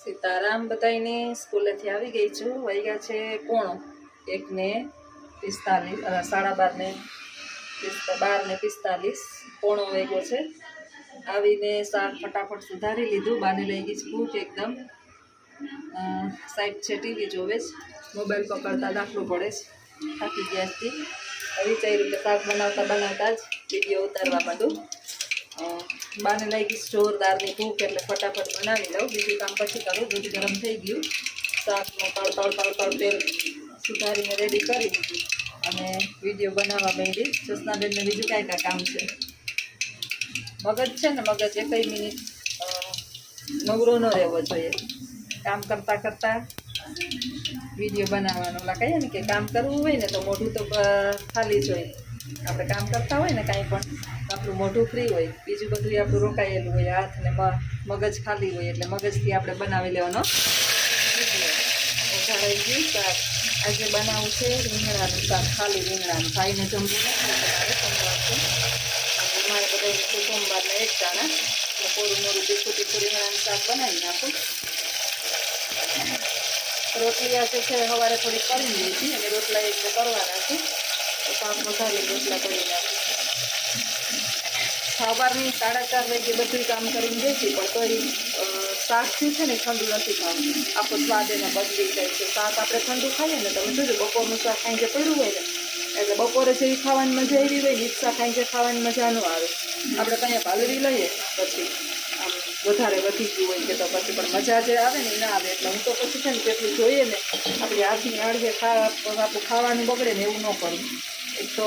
સીતારામ બધાને સ્કૂલેથી આવી ગઈ છું. વાગ્યા છે પોણો. એકને પિસ્તાલીસ સાડા બારને બારને પિસ્તાલીસ, પોણો વાગ્યો છે. આવીને શાક ફટાફટ સુધારી લીધું. બાને લઈ ગઈ ભૂખ એકદમ. સાહેબ છે ટીવી જોવે છે મોબાઈલ પકડતા દાખલું પડે છે થાકી ગયા હતી વિચાર્યું કે શાક બનાવતા બનાવતા જ વીડિયો ઉતારવા માંડું. બાને લઈ ગઈ જોરદારની ભૂખ એટલે ફટાફટ બનાવી લઉં. બીજું કામ પછી કરું. દૂધ ગરમ થઈ ગયું. શાકનું તળ તળ તળ તળ તેલ સુધારીને રેડી કરી દીધું અને વીડિયો બનાવવા માંડી. જસનાબેનને બીજું કાંઈ કાંઈ કામ છે. મગજ છે ને, મગજ એકઈ મિનિટ નવરો ન રહેવો જોઈએ. કામ કરતાં કરતાં વીડિયો બનાવવાનો ઓલા કહીએ ને કે કામ કરવું હોય ને તો મોઢું તો ખાલી જ હોય. આપણે કામ કરતા હોય ને કાંઈ પણ આપણું મોઢું ફ્રી હોય. બીજું બધું આપણું રોકાયેલું હોય, હાથ ને મગજ ખાલી હોય, એટલે મગજથી આપણે બનાવી લેવાનો. ગયું શાક. આજે બનાવવું છે, રીંગણાનું શાક, ખાલી રીંગણાનું. ભાઈને જમવું મારે બધા છે એક ટાણા એટલે મોરું તીખું તીખું રીંગણાનું શાક બનાવી નાખું. રોટલી આજે છે, સવારે થોડી કરી લીધી. અને રોટલા એક કરવાના છે તો શાક વધારી રોટલા કરી નાખું સવારની સાડા ચાર વાગે બધું કામ કરીને જઈશું પણ તોય શાકથી શાક છે ને ઠંડુ નથી ખાવું આખો સ્વાદ એને બદલી જાય છે. શાક આપણે ઠંડુ ખાઈએ ને તમે જોજો, બપોરનું શાક ખાઈને પડ્યું હોય ને, એટલે બપોરે જેવી ખાવાની મજા આવી હોય ને ઈ શાક ખાવાની મજા ન આવે. આપણે કંઈ પાલરી લઈએ, પછી આમ વધારે વધી ગયું હોય કે તો પછી પણ મજા જે આવે ને, એ ના આવે. એટલે હું તો પછી છે ને, જેટલું જોઈએ ને, આપણી હાથની આડવે ખા આપણું ખાવાનું બગડે ને એવું ન કરું. તો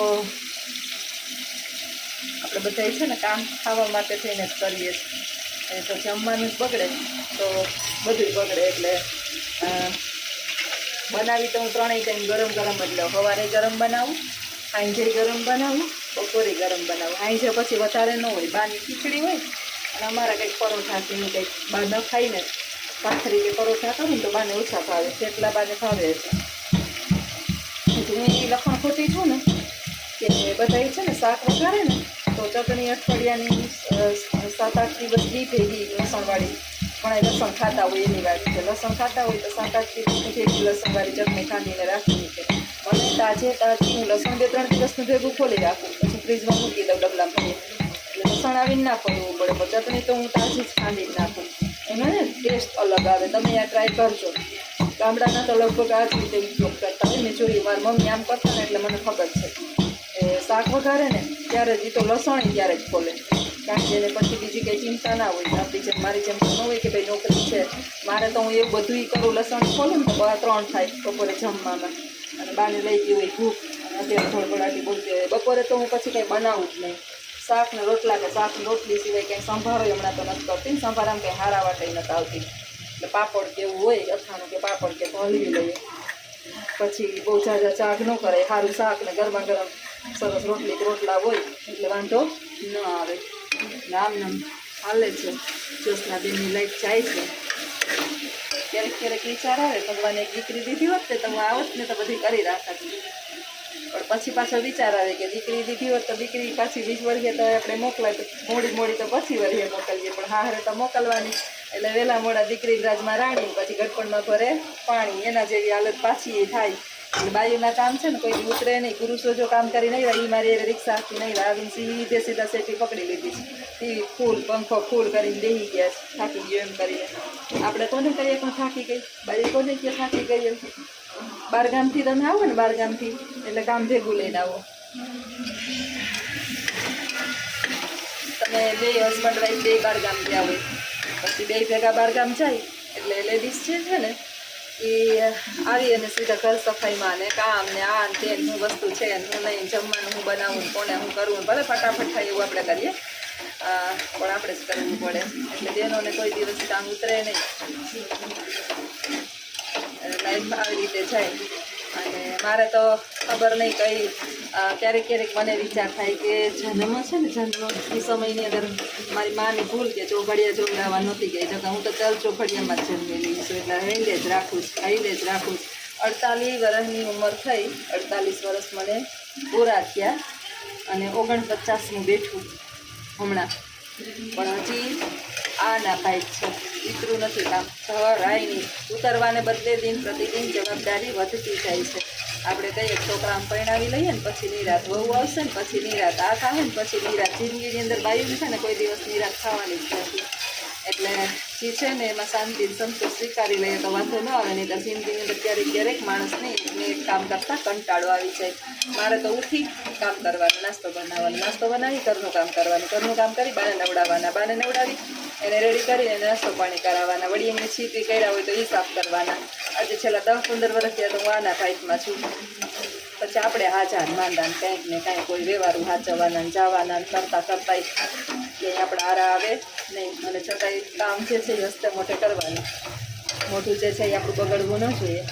આપણે બધા છે ને કામ ખાવા માટે થઈને જ કરીએ એ તો જમવાનું જ બગડે. તો બધું બગડે એટલે બનાવી તો હું ત્રણેય ટાઈમ ગરમ ગરમ જ લઉં. સવારે ગરમ બનાવું, સાંજે ગરમ બનાવું, બપોરે ગરમ બનાવું. સાંજે પછી વધારે ન હોય. બાની ખીચડી હોય અને અમારા કંઈક પરોઠા કે કંઈક બા ન ખાઈને પાથરી કે પરોઠા કરું તો બાને ઓછા ભાવે. એટલા બાને ભાવે છે હું છું કે બધા છે ને શાક વઘારે ને, તો ચટણી અઠવાડિયાની સાત આઠ દિવસ બી ભેગી લસણવાળી, પણ એ લસણ ખાતા હોય એની વાત છે. લસણ ખાતા હોય તો સાત આઠ દિવસની ભેગી લસણવાળી ચટણી ખાંડીને રાખવી છે. મને તાજે તાજું હું લસણ બે ત્રણ દિવસનું ભેગું ખોલી રાખું, પછી ફ્રીજમાં મૂકી દઉં ડબલામાં ભરી એટલે લસણ આવીને ના પડવું પડે ચટણી તો હું તાજી જ ખાંડી નાખું. એનો ને ટેસ્ટ અલગ આવે, તમે આ ટ્રાય કરજો. ગામડાના તો લગભગ આ જ રીતે ઉપયોગ કરતા હોય મેં જોયું મારી મમ્મી આમ કરતા ને એટલે મને ખબર છે. એ શાક વઘારે ને, ત્યારે જ એ તો લસણ ત્યારે જ ખોલે. કારણ કે એને પછી બીજી કંઈ ચિંતા ના હોય. આપણી જેમ, મારી જેમ ન હોય કે ભાઈ નોકરી છે, મારે તો હું એવું બધું કરું, લસણ ખોલું ને તો ત્રણ થાય, બપોરે જમવામાં. અને બાને લઈ ગઈ હોય ભૂખ અત્યારે ધડબડાટી બોલતી હોય. બપોરે તો હું પછી કંઈ બનાવું જ નહીં. શાક ને રોટલા કે શાક રોટલી સિવાય કંઈ સંભારો હમણાં તો નથી કરતી. સંભારામાં કંઈ હારા વાટે નથી આવતી. એટલે પાપડ કેવું હોય, અથાણું કે પાપડ કે તો હલવી લઈએ. પછી બહુ ઝાઝા શાક ન કરે સારું શાક ને ગરમા ગરમ સરસ રોટલી રોટલા હોય, એટલે વાંધો ન આવે. આમ નામ હાલે છે. જ્યોત્સના બેનની લાઈફ જાય છે. ક્યારેક ક્યારેક વિચાર આવે, ભગવાને એક દીકરી દીધી હોત ને તો હું આવત ને તો બધી કરી રાખત. પણ પછી પાછો વિચાર આવે કે દીકરી દીધી હોત તો દીકરી પાછી વીસ વર્ષે તો આપણે મોકલાય, તો મોડી મોડી તો પછી વર્ષે મોકલીએ, પણ હારે તો મોકલવાની. એટલે વહેલા મોડા દીકરી રાજમાં રાણી, પછી ગટપણમાં ભરે પાણી, એના જેવી હાલત પાછી થાય. બાયુના કામ છે ને, કોઈ ઉતરે નહીં. પુરુષો જો કામ કરી નહીં એ મારી રિક્ષા આપી નહીં આવીને સીધે સીધા સેટી પકડી લીધી છે. એ ફૂલ પંખો ફૂલ કરીને બેસી ગયા છે. થાકી ગયો એમ કરીને. આપણે કોને કહીએ પણ થાકી ગઈ? બાઈ કોને કહીએ થાકી ગઈ એમ? બારગામથી તમે આવો ને બારગામથી, એટલે કામ ભેગું લઈને આવો. તમે બે હસબન્ડ વાઈફ બે બારગામથી આવો. પછી બે ભેગા બારગામ જાય, એટલે લેડીઝ છે ને એ આવી અને સીધા ઘર સફાઈમાં ને કામ ને આ ને તે શું વસ્તુ છે હું નહીં જમવાનું હું બનાવું કોને હું કરવું ભલે ફટાફટ થાય એવું આપણે કરીએ. પણ આપણે જ કરવું પડે. એટલે બહેનોને કોઈ દિવસ કામ ઉતરે નહીં. લાઈફ આવી રીતે જાય. અને મારે તો ખબર નહીં કઈ ક્યારેક ક્યારેક મને વિચાર થાય કે જન્મ છે ને, જન્મ એ સમયની અંદર મારી માની ભૂલ કે ચોઘડિયા જોગડાવા નહોતી ગઈ. જતાં હું તો ચાલ ચોઘડિયામાં જ જન્મેલી છું, એટલે હેંડે જ રાખું છું ખાઈને જ રાખું છું. અડતાલીસ વર્ષની ઉંમર થઈ, અડતાલીસ વર્ષ મને પૂરા થયા અને ઓગણપચાસનું બેઠું હમણાં. પણ હજી આ ના પાઇપ છે વિતરું નથી કામ. સહરાય નહીં ઉતરવાને બદલે દિન પ્રતિદિન જવાબદારી વધતી જાય છે. આપણે કહીએ છોકરા આમ પરણાવી લઈએ ને પછી નિરાત વહુ આવશે ને પછી નિરાત આ થાય ને પછી નિરાત. જિંદગીની અંદર બાયું છે ને કોઈ દિવસ નિરાત થવાની જ નથી. એટલે જે છે ને એમાં શાંતિ સંતોષ સ્વીકારી લઈએ તો વાંધો ન આવે, નહીં તો જિંદગીની અંદર ક્યારેક ક્યારેક માણસને એકને એક કામ કરતાં કંટાળો આવી જાય. મારે તો ઉઠી કામ કરવાનું, નાસ્તો બનાવવાનો, નાસ્તો બનાવી ઘરનું કામ કરવાનું, ઘરનું કામ કરી બાને નવડાવવાના, બાને નવડાવી એને રેડી કરીને નાસ્તો પાણી કરાવવાના. વળી એમને છીપી કર્યા હોય તો એ સાફ કરવાના. આજે છેલ્લા દસ પંદર વર્ષ થયા તો હું આના ટાઈપમાં છું. પછી આપણે હાજાર માંદા ને કંઈક ને કાંઈ કોઈ વ્યવહારું હાચવવાના ને જવાના ને કરતા કરતા આપણે આરા આવે નહીં. અને છતાંય કામ જે છે એ હસ્તે મોટે કરવાનું. મોટું જે છે એ આપણું બગડવું ન જોઈએ.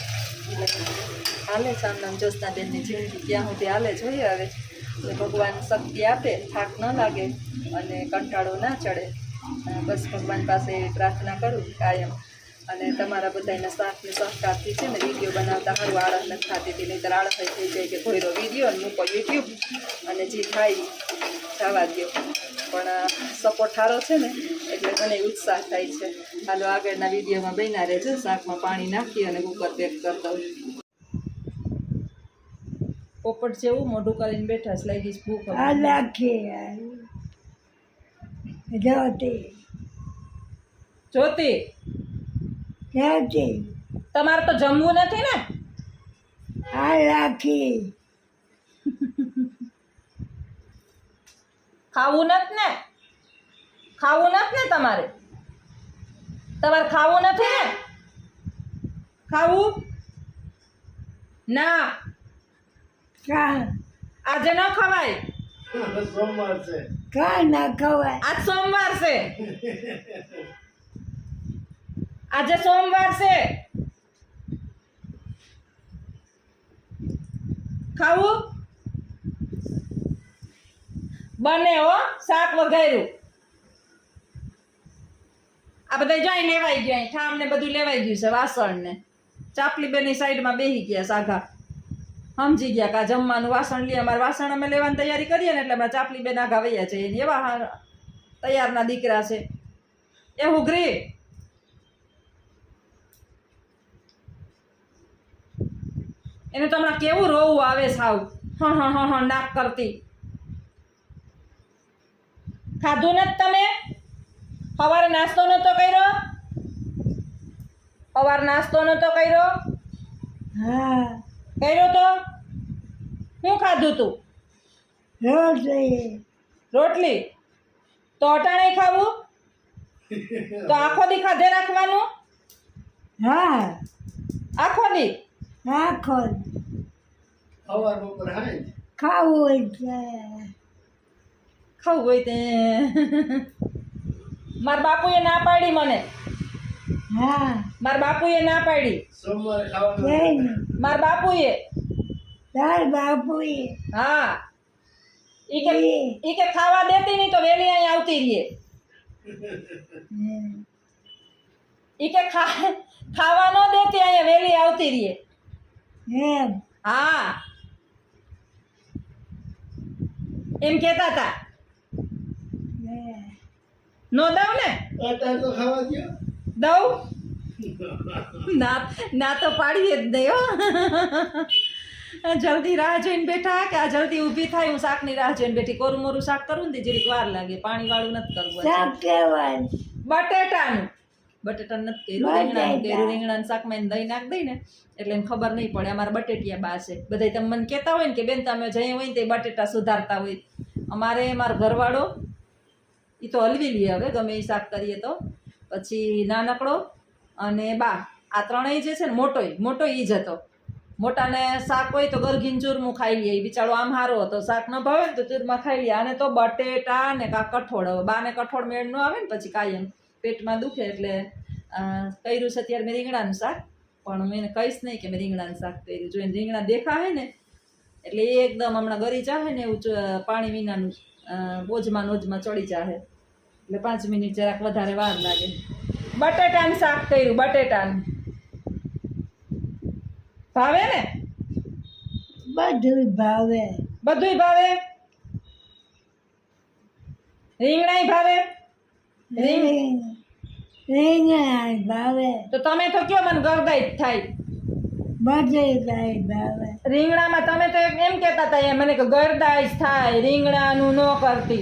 હાલે સામના જોશના બેનની જિંદગી ક્યાં સુધી હાલે જોઈએ હવે. ભગવાન શક્તિ આપે, થાક ન લાગે અને કંટાળો ના ચડે. બસ ભગવાન પાસે પ્રાર્થના કરું કાયમ. અને તમારા બધાના સાથને સહકારથી છે ને વીડિયો બનાવતા સારું આળસ નથી થતી હતી નહીંતર આળસ જ થઈ જાય કે ભોયરો વીડિયો અને મૂકો યુટ્યુબ અને જે થાય જવા દો પણ સપોર્ટ સારો છે ને, એટલે મને ઉત્સાહ થાય છે. હાલો આગળના વિડીયોમાં બન્યા રહેજો. શાકમાં પાણી નાખી અને કુકર પેક કરી દઉં. પોપટ જેવું મોઢું કરીને બેઠા લાગી ભૂખ હવે. જ્યોતિ જ્યોતિ જોતી. તમારે તો જમવું નથી ને? આ રાખી. ખાવું નથી ને? ખાવું નથી ને તમારે? તમારે ખાવું નથી ને? ખાવું? ના. આજે ન ખવાય. કા ના ખવાય. આજ સોમવાર છે. આજે સોમવાર છે. ખાવું? બને હો શાક વઘાર્યું. આ બધા જાય લેવાઈ ગયા ઠામ ને બધું લેવાઈ ગયું છે વાસણ ને ચાપલી બેની સાઈડમાં બેહી ગયા સાઘા. સમજી ગયા કે જમવાનું વાસણ લઈએ અમારે વાસણ અમે લેવાની તૈયારી કરીએ ને એટલે અમે ચાપલી બેન આગા વૈયા છે. એવા તૈયારના દીકરા છે. એ હુગરી એને તો હમણાં કેવું રોવું આવે સાવ. હ હ હ હ નાક કરતી. ખાધું નથી તમે? સવારે નાસ્તો નહોતો કર્યો? સવારે નાસ્તો નહોતો કર્યો? હા. કર્યો તો? શું ખાધું તું? રોટલી? રોટલી તો અટાણે ખાવું? તો આખો દી ખાધે રાખવાનું? હા. આખો દી? આખો ખાવું છે. ખાવું હોય તે. મારા બાપુએ ના પાડી મને. હા. મારા બાપુએ ના પાડી. જઈને મારા બાપુએ? તાર બાપુએ. હા. ઈ કે ઈ. કે ખાવા દેતી નહીં તો વેલી અહીં આવતી રહીએ ઈ કે ખા ખાવા ન દેતી અહીંયા વેલી આવતી રહીએ એમ. હા. એમ કહેતા હતા. નો દઉં ને? દઉં? ના ના તો પાડીએ જ નહીં હો. જલ્દી રાહ જોઈને બેઠા કે આ જલ્દી ઊભી થાય હું શાકની રાહ જોઈને બેઠી કોરું મોરું શાક કરું ને જરીક વાર લાગે પાણી વાળું નથી કરવું શાક કહેવાય. બટેટાનું. બટેટાનું નથી કર્યું રીંગણાનું. કર્યું રીંગણાનું શાકમાં દહીં નાખ દઈ ને એટલે એને ખબર નહીં પડે અમારા બટેટિયા બા છે. બધાય તમે મને કહેતા હોય ને કે બેન તમે જઈ હોય ને તે બટેટા સુધારતા હોય. અમારે મારો ઘરવાળો એ તો હલવી લઈએ હવે ગમે એ શાક કરીએ તો. પછી નાનકડો અને બા આ ત્રણેય જે છે ને, મોટોય મોટો ઈ જ હતો. મોટાને શાક હોય તો ગરઘીન ચૂરમું ખાઈ લઈએ. બિચારો આમ હારો હતો. શાક ન ભાવે તો ચૂરમાં ખાઈ લઈએ. આને તો બટેટા ને કાં કઠોળ બાને કઠોળ મેળ ન આવે ને પછી કાયમ પેટમાં દુખે એટલે કર્યું છે ત્યારે મેં રીંગણાનું શાક. પણ મેં કહીશ નહીં કે મેં રીંગણાનું શાક કર્યું. જોઈને રીંગણા દેખાય ને, એટલે એ એકદમ હમણાં ગરી જાહે ને એવું પાણી વિનાનું ઓજમાં નોજમાં ચડી જાહે એટલે પાંચ મિનિટ જરાક વધારે વાર લાગે. બટેટાનું શાક કર્યું બટેટાનું. ભાવે ને? બધું ભાવે. બધુંય ભાવે? રીંગણાય ભાવે? રીંગ? રીંગ ભાવે. તો તમે તો કયો મને ગરદાઈ જ થાય. બટેટાય ભાવે. રીંગણામાં તમે તો એમ કહેતા હતા એમ મને કે જ થાય રીંગણાનું ન કરતી.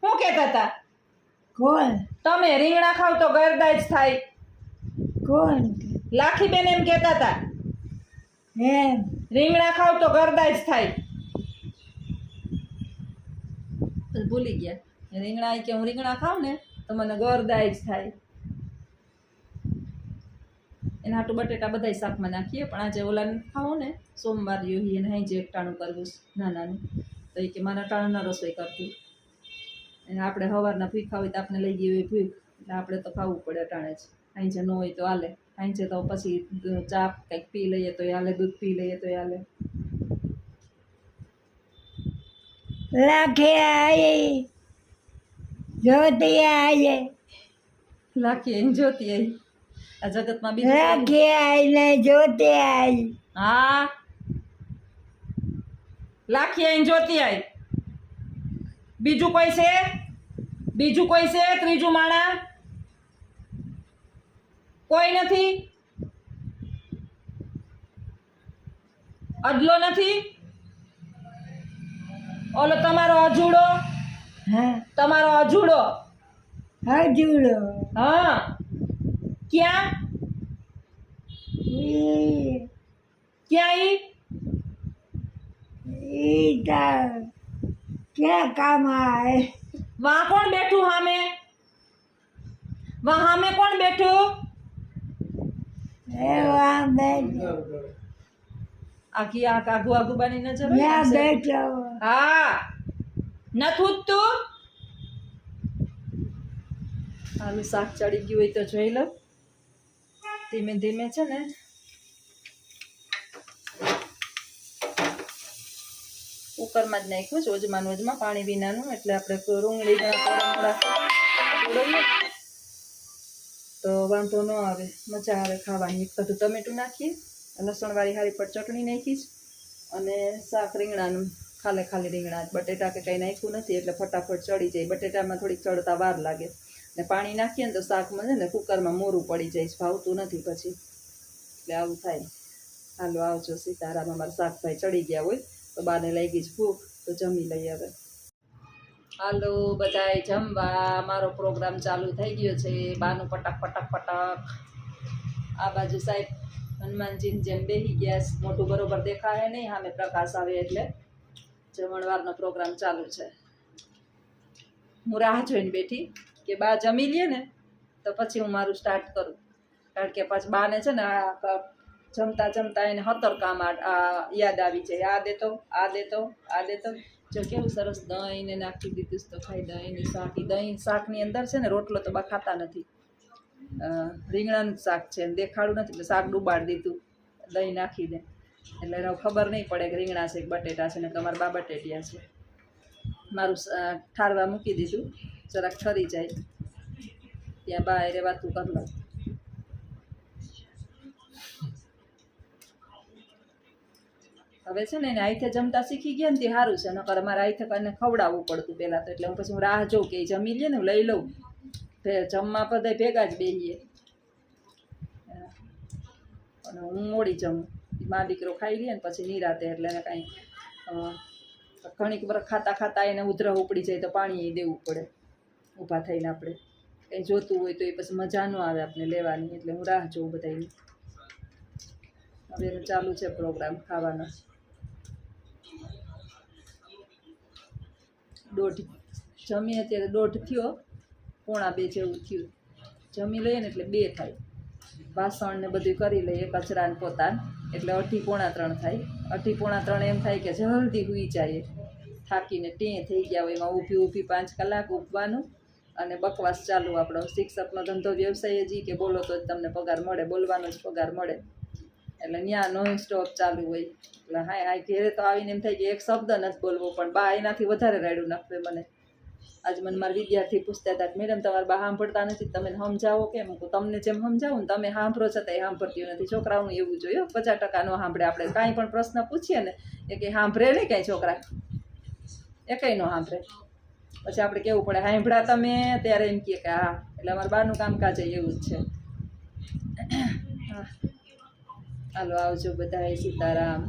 શું કહેતા હતા? કોણ? તમે રીંગણા ખાવ તો ગરદાઈશ થાય. કોણ લાખી બેન એમ કહેતા હતા. હે રીંગણા ખાવ તો ગરદાઈશ થાય. ભૂલી ગયા. રીંગણા કે હું રીંગણા ખાઉં ને તો મને ગરદાઈશ થાય. એના હાટું બટેટા બધાય શાકમાં નાખીએ પણ આજે ઓલાને ખાવું ને. સોમવાર યોહી એને અહીં જે એકટાણું કરવું છે નાનાનું. તો એ કે મારા ટાણાના રસોઈ કરતી અને આપણે સવારના ભૂખા ખાવી તો આપણે લઈ ગઈ ફી એટલે આપણે તો ખાવું પડે અટાણે જ. સાંજે ન હોય તો હાલે. સાંજે તો પછી ચા કંઈક પી લઈએ તો હાલે દૂધ પી લઈએ તો હાલે. લાખે આયે. જ્યોતિ આયે. રાખીએ એમ જોતી આઈ આ જગતમાં બીજું લાખે આઈ ને જ્યોતિ આઈ હા. લાખી આઈ જોતી આવી બીજું કોઈ છે? બીજું કોઈ છે? ત્રીજું માણા કોઈ નથી? અદલો નથી? ઓલો તમારો અજુડો? હા. તમારો અજુડો? અજુડો. હા. ક્યાં? ક્યાં ઈ? ઈ ક્યાં કામ આય? વા કોણ બેઠું સામે વા સામે કોણ બેઠું? એવા બેઠો. આખી આ આઘુ આઘુ બની ન હોય ત્યાં બેઠો. હા. નથું તું આનું શાક ચડી ગયું હોય તો જોઈ લો. ધીમે ધીમે છે ને. કુકરમાં જ નાખ્યું છે ઓજમાં ઓજમાં પાણી વિનાનું, એટલે આપણે રૂંગળી તો વાંધો ન આવે, મજા આવે ખાવાની. એક બધું ટમેટું નાખીએ, લસણવાળી હારી પર ચટણી નાખીશ અને શાક રીંગણાનું. ખાલે ખાલી રીંગણા. બટેટા કે કંઈ નાખ્યું નથી, એટલે ફટાફટ ચડી જાય. બટેટામાં થોડીક ચડતા વાર લાગે. ને પાણી નાખીએ ને તો શાકમાં છે ને, કુકરમાં મોરું પડી જાય, ભાવતું નથી પછી. એટલે આવું થાય. હાલો, આવજો સીતારામ. અમારા શાકભાઈ ચડી ગયા હોય. તો બાને લઈ ગઈ ભૂખ તો જમી લઈએ હવે. હાલો, બધાય જમવા. મારો પ્રોગ્રામ ચાલુ થઈ ગયો છે. બાનું પટક પટક પટક. આ બાજુ સાહેબ હનુમાનજીની જેમ બેહી ગયા મોટું બરોબર દેખાય નહીં. સામે પ્રકાશ આવે એટલે જમણવારનો પ્રોગ્રામ ચાલુ છે. હું રાહ જોઈને બેઠી કે બા જમી લે ને, તો પછી હું મારું સ્ટાર્ટ કરું. કારણ કે પછી બાને છે ને આ જમતા જમતા એને હતરકામ યાદ આવી જાય. આ દેતો આ દેતો આ દેતો જો કેવું સરસ દહીં ને નાખી દીધું તો ખાઈ દહીંની શાકી. દહીં શાકની અંદર છે ને રોટલો તો બા ખાતા નથી. રીંગણાનું શાક છે. દેખાડું નથી, એટલે શાક ડૂબાડી દીધું. દહીં નાખી દે. એટલે એને ખબર નહીં પડે કે રીંગણા છે બટેટા છે ને તમારા બા બટેટિયા છે. મારું ઠારવા મૂકી દીધું. જરાક ઠરી જાય. ત્યાં બા એ વાતું કરી લઉં હવે છે ને એને આઈથે જમતા શીખી ગયા ને તે સારું છે. નકર અમારે આઈથે કરીને ખવડાવવું પડતું પહેલાં તો. એટલે હું પછી હું રાહ જોઉં કે જમી લે ને હું લઈ લઉં. જમવા બધાય ભેગા જ બેહીએ. અને હું મોડી જમું. મા દીકરો ખાઈ લે ને પછી નિરાતે એટલે એને કાંઈ ઘણીક વર ખાતા ખાતા એને ઉધરા ઉપડી જાય તો પાણી દેવું પડે. ઊભા થઈને આપણે. કંઈ જોતું હોય તો એ પછી મજા ન આવે આપણે લેવાની. એટલે હું રાહ જોઉં બધાની હવે ચાલુ છે પ્રોગ્રામ ખાવાનો. દોઢ જમી અત્યારે દોઢ થયો, પોણા બે જેવું થયું. જમી લઈએ ને એટલે બે થાય. વાસણ ને બધું કરી લઈએ, કચરા ને પોતાને એટલે અઢી પોણા ત્રણ થાય. અઢી પોણા ત્રણ એમ થાય કે જલ્દી હુઈ જાય. થાકીને ટેં થઈ ગયા હોય, એમાં ઊભી ઊભી પાંચ કલાક ઊભવાનું અને બકવાસ ચાલુ આપણો. શિક્ષકનો ધંધો વ્યવસાય જ કે બોલો તો જ તમને પગાર મળે, બોલવાનો જ પગાર મળે. એટલે ત્યાં નોન સ્ટોપ ચાલુ હોય. એટલે હા હા ઘેરે તો આવીને એમ થાય કે એક શબ્દ નથી બોલવો, પણ બા એનાથી વધારે રાયડું નાખવે મને. આજ મને મારા વિદ્યાર્થી પૂછતા હતા કે, મેડમ, તમારે બા સાંભળતા નથી, તમે સમજાવો કેમ? હું તમને જેમ સમજાવું ને તમે સાંભળો છતાં સાંભળતી નથી. છોકરાઓનું એવું જોયું પચાસ ટકા ન સાંભળે આપણે. કાંઈ પણ પ્રશ્ન પૂછીએ ને, એ કે સાંભળે નહીં કાંઈ છોકરા. એ કંઈ ન સાંભળે. પછી આપણે કેવું પડે સાંભળા તમે? ત્યારે એમ કહે કે, હા. એટલે અમારા બાનું કામકાજ એવું જ છે. હા. હાલો આવજો બધાએ સીતારામ.